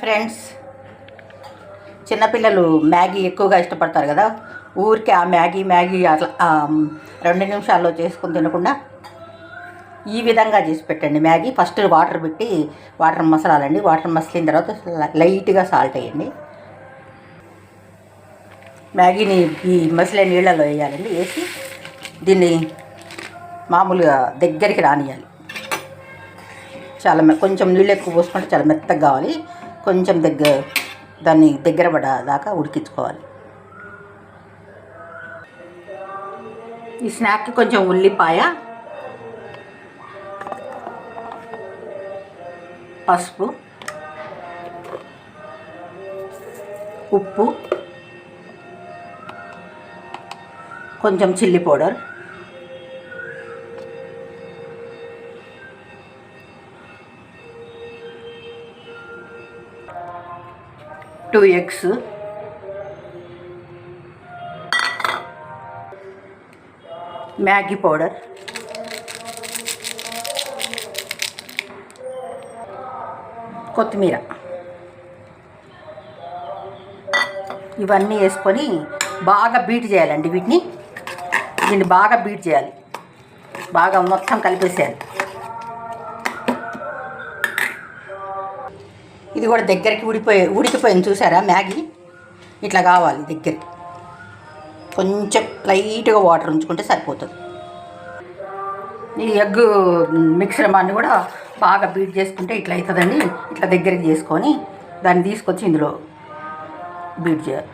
Friends చిన్నపిల్లలు Maggi ఎక్కువగా ఇష్టపడతారు కదా? ఊరికే ఆ మ్యాగీ మ్యాగీ అట్లా రెండు నిమిషాల్లో చేసుకుని తినకుండా ఈ విధంగా చేసి పెట్టండి మ్యాగీ. ఫస్ట్ వాటర్ పెట్టి వాటర్ మసలాలండి. వాటర్ మసిలిన తర్వాత లైట్గా సాల్ట్ వేయండి. మ్యాగీని ఈ మసిలే నీళ్ళలో వేయాలండి. వేసి దీన్ని మామూలుగా దగ్గరికి రానియాలి. చాలా కొంచెం నీళ్ళు ఎక్కువ పోసుకుంటే చాలా మెత్తగా కావాలి. కొంచెం దగ్గర దాన్ని దగ్గర పడ దాకా ఉడికించుకోవాలి. ఈ స్నాక్కి కొంచెం ఉల్లిపాయ పసుపు ఉప్పు కొంచెం chilli powder. Two eggs Maggi powder కొత్తిమీర. ఇవన్నీ వేసుకొని బాగా బీట్ చేయాలండి వీటిని. దీన్ని బాగా బీట్ చేయాలి. బాగా మొత్తం కలిపేసేయాలి. ఇది కూడా దగ్గరికి ఉడిపోయి ఉడికిపోయింది చూసారా? మ్యాగీ. ఇట్లా కావాలి దగ్గరికి. కొంచెం లైట్గా వాటర్ ఉంచుకుంటే సరిపోతుంది. ఈ ఎగ్ మిశ్రమాన్ని కూడా బాగా బీట్ చేసుకుంటే ఇట్లా అవుతుందండి ఇట్లా దగ్గరికి చేసుకొని దాన్ని తీసుకొచ్చి ఇందులో బీట్ చేయాలి.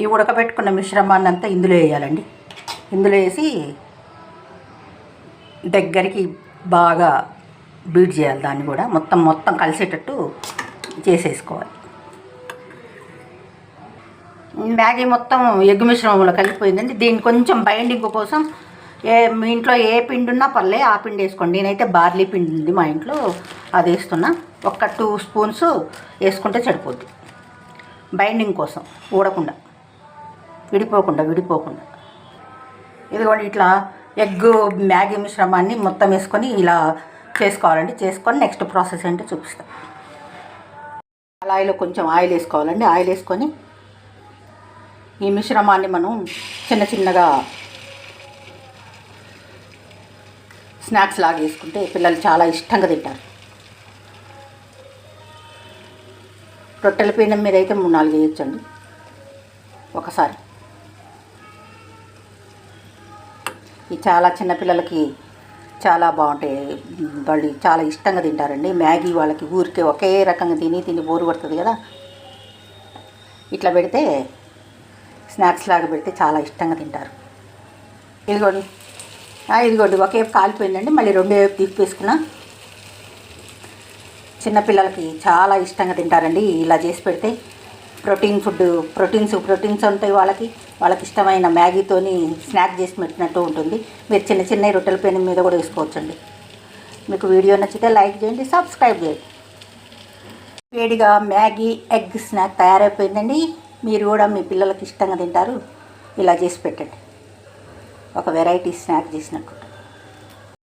ఈ ఉడకబెట్టుకున్న మిశ్రమాన్ని అంతా ఇందులో వేయాలండి. ఇందులో వేసి దగ్గరికి బాగా బీట్ చేయాలి దాన్ని కూడా. మొత్తం మొత్తం కలిసేటట్టు చేసేసుకోవాలి. మ్యాగీ మొత్తం ఎగ్గు మిశ్రమంలో కలిపిపోయిందండి దీన్ని కొంచెం బైండింగ్ కోసం ఏ మీ ఇంట్లో ఏ పిండి ఉన్నా పర్లే ఆ పిండి వేసుకోండి. నేనైతే బార్లీ పిండి ఉంది మా ఇంట్లో అది వేస్తున్నా. ఒక టూ స్పూన్స్ వేసుకుంటే సరిపోద్ది. బైండింగ్ కోసం ఊడకుండా. విడిపోకుండా విడిపోకుండా. ఇదిగోండి ఇట్లా ఎగ్ మ్యాగీ మిశ్రమాన్ని మొత్తం వేసుకొని ఇలా చేసుకోవాలండి. చేసుకొని నెక్స్ట్ ప్రాసెస్ ఏంటో చూపిస్తాను కళాయిలో కొంచెం ఆయిల్ వేసుకోవాలండి. ఆయిల్ వేసుకొని ఈ మిశ్రమాన్ని మనం చిన్న చిన్నగా స్నాక్స్ లాగా వేసుకుంటే పిల్లలు చాలా ఇష్టంగా తింటారు. రొట్టెల పీనం మీద అయితే మూడు నాలుగు వేయొచ్చండి. ఒకసారి. ఇది చాలా చిన్నపిల్లలకి చాలా బాగుంటాయి. వాళ్ళు చాలా ఇష్టంగా తింటారండి. మ్యాగీ వాళ్ళకి ఊరికే ఒకే రకంగా తిని తిని బోరు పడుతుంది కదా. ఇట్లా పెడితే స్నాక్స్ లాగా పెడితే చాలా ఇష్టంగా తింటారు. ఇదిగోండి. ఇదిగోండి. ఒక కాలిపోయిందండి. మళ్ళీ రెండో వైపు తిప్పేసుకున్నా. చిన్నపిల్లలకి చాలా ఇష్టంగా తింటారండి. ఇలా చేసి పెడితే ప్రోటీన్ ఫుడ్ ప్రోటీన్స్ ప్రోటీన్స్ ఉంటాయి వాళ్ళకి. వాళ్ళకి ఇష్టమైన మ్యాగీతోని స్నాక్ చేసి పెట్టినట్టు ఉంటుంది. మీరు చిన్న చిన్న రొట్టెల పెనం మీద కూడా వేసుకోవచ్చండి. మీకు వీడియో నచ్చితే లైక్ చేయండి సబ్స్క్రైబ్ చేయండి. వేడిగా మ్యాగీ ఎగ్ స్నాక్ తయారైపోయిందండి. మీరు కూడా మీ పిల్లలకి ఇష్టంగా తింటారు. ఇలా చేసి పెట్టండి. ఒక వెరైటీ స్నాక్ చేసినట్టు.